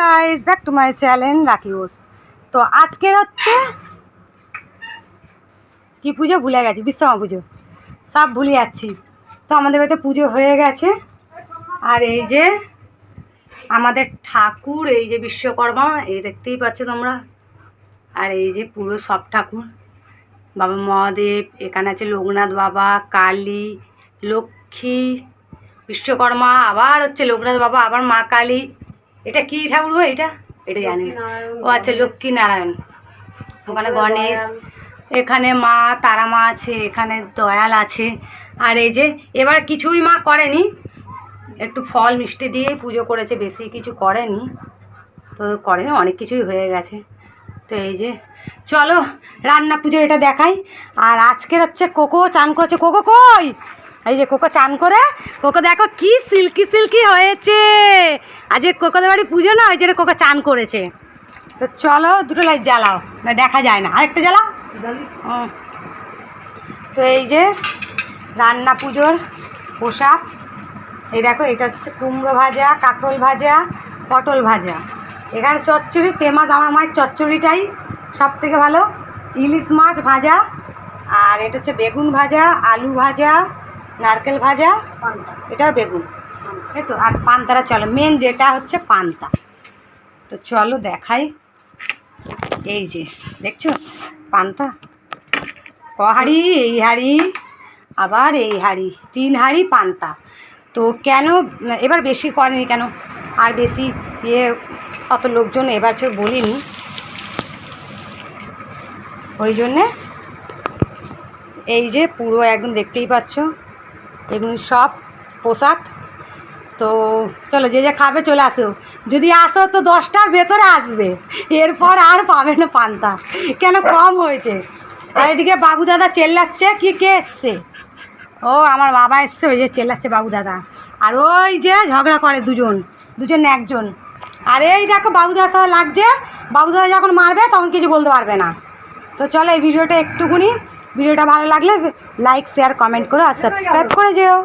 Guys back to my channel রাখি ওস তো আজকের হচ্ছে কি পুজো? ভুলে গেছি, বিশ্বকর্মা পুজো। সব ভুলে যাচ্ছি। তো আমাদের বাড়িতে পুজো হয়ে গেছে। আর এই যে আমাদের ঠাকুর, এই যে বিশ্বকর্মা, এই দেখতেই পাচ্ছ তোমরা। আর এই যে পুরো সব ঠাকুর। বাবা মহাদেব, এখানে আছে লোকনাথ বাবা, কালী, লক্ষ্মী, বিশ্বকর্মা, আবার হচ্ছে লোকনাথ বাবা, আবার মা কালী। এটা কি ঠাকুর গো এটা? এটা জানি ও আচ্ছা লক্ষ্মী নারায়ণ ওখানে গণেশ এখানে মা তারা মা আছে এখানে দয়াল আছে। আর এই যে এবার কিছুই মা করেনি। একটু ফল মিষ্টি দিয়ে পুজো করেছে বেশি কিছু করেনি। তো করেনি অনেক কিছুই হয়ে গেছে। তো এই যে চলো রান্না পুজোর এটা দেখাই। আর আজকের হচ্ছে কোকো চান করছে কোকো কই? এই যে কোকো চান করে, কোকো দেখো কি সিল্কি সিল্কি হয়েছে। আজ কোকোদের বাড়ি পুজো না, ওই জন্য কোকো চান করেছে। তো চলো, দুটো লাইট জ্বালাও, না দেখা যায় না। আরেকটা জ্বালাও। তো এই যে রান্না পুজোর পোশাক। এই দেখো, এটা হচ্ছে কুমড়ো ভাজা, কাঁকরোল ভাজা, পটল ভাজা। এখানে চচ্চড়ি, ফেমাস আমার মায়ের চচ্চড়িটাই। সব থেকে ভালো, ইলিশ মাছ ভাজা, আর এটা হচ্ছে বেগুন ভাজা, আলু ভাজা নারকেল ভাজা এটা বেগুন। এই তো, আর পান্তাটা চলো মেন যেটা হচ্ছে পান্তা। তো চলো দেখাই। এই যে, দেখছ? পান্তা? ক হাঁড়ি? এই হাঁড়ি, আবার এই হাঁড়ি, তিন হাঁড়ি পান্তা। তো কেন, এবার বেশি করেনি কেন? আর বেশি ইয়ে অত লোকজন এবার বছর বলিনি। ওই জন্যে, এই যে পুরো একদম দেখতেই পাচ্ছ। এগুলি সব পোশাক। তো চলো যে যে খাবে চলে আসো। যদি আসো তো দশটার ভেতরে আসবে। এরপর আর পাবে না পান্তা। কেন কম হয়েছে? আর এদিকে বাবু দাদা চেল্লাচ্ছে, কি কে এসছে? ও, আমার বাবা এসছে, ওই যে চেল্লাচ্ছে বাবু দাদা। আর ওই যে ঝগড়া করে দুজন দুজন একজন। আর এই দেখো বাবু দাদা সাথে লাগছে। বাবু দাদা যখন মারবে তখন কিছু বলতে পারবে না। তো চলো এই ভিডিওটা একটুকুনি ভিডিওটা ভালো লাগলে লাইক শেয়ার কমেন্ট করো আর সাবস্ক্রাইব করে যেও।